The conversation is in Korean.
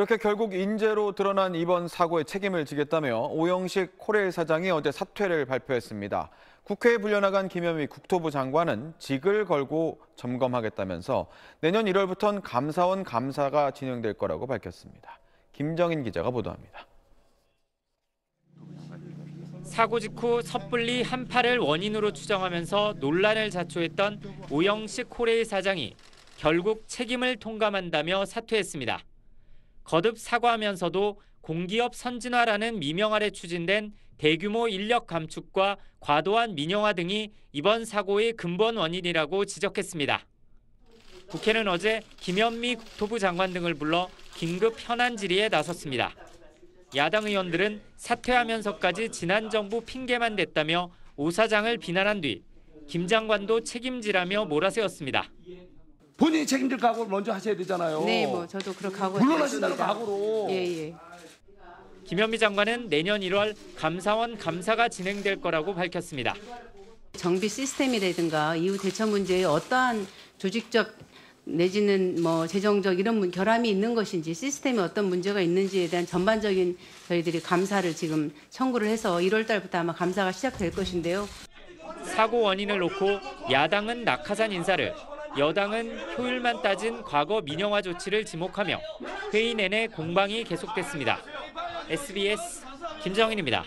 이렇게 결국 인재로 드러난 이번 사고의 책임을 지겠다며 오영식 코레일 사장이 어제 사퇴를 발표했습니다. 국회에 불려나간 김현미 국토부 장관은 직을 걸고 점검하겠다면서 내년 1월부터는 감사원 감사가 진행될 거라고 밝혔습니다. 김정인 기자가 보도합니다. 사고 직후 섣불리 한파를 원인으로 추정하면서 논란을 자초했던 오영식 코레일 사장이 결국 책임을 통감한다며 사퇴했습니다. 거듭 사과하면서도 공기업 선진화라는 미명 아래 추진된 대규모 인력 감축과 과도한 민영화 등이 이번 사고의 근본 원인이라고 지적했습니다. 국회는 어제 김현미 국토부 장관 등을 불러 긴급 현안 질의에 나섰습니다. 야당 의원들은 사퇴하면서까지 지난 정부 핑계만 댔다며 오 사장을 비난한 뒤 김 장관도 책임지라며 몰아세웠습니다. 본인이 책임질 각오를 먼저 하셔야 되잖아요. 네, 뭐 저도 그렇게 하고 물러나신다는. 각오로. 예, 예. 김현미 장관은 내년 1월 감사원 감사가 진행될 거라고 밝혔습니다. 정비 시스템이라든가 이후 대처 문제에 어떠한 조직적 내지는 뭐 재정적 이런 문- 결함이 있는 것인지 시스템에 어떤 문제가 있는지에 대한 전반적인 저희들이 감사를 지금 청구를 해서 1월 달부터 아마 감사가 시작될 것인데요. 사고 원인을 놓고 야당은 낙하산 인사를, 여당은 효율만 따진 과거 민영화 조치를 지목하며 회의 내내 공방이 계속됐습니다. SBS 김정인입니다.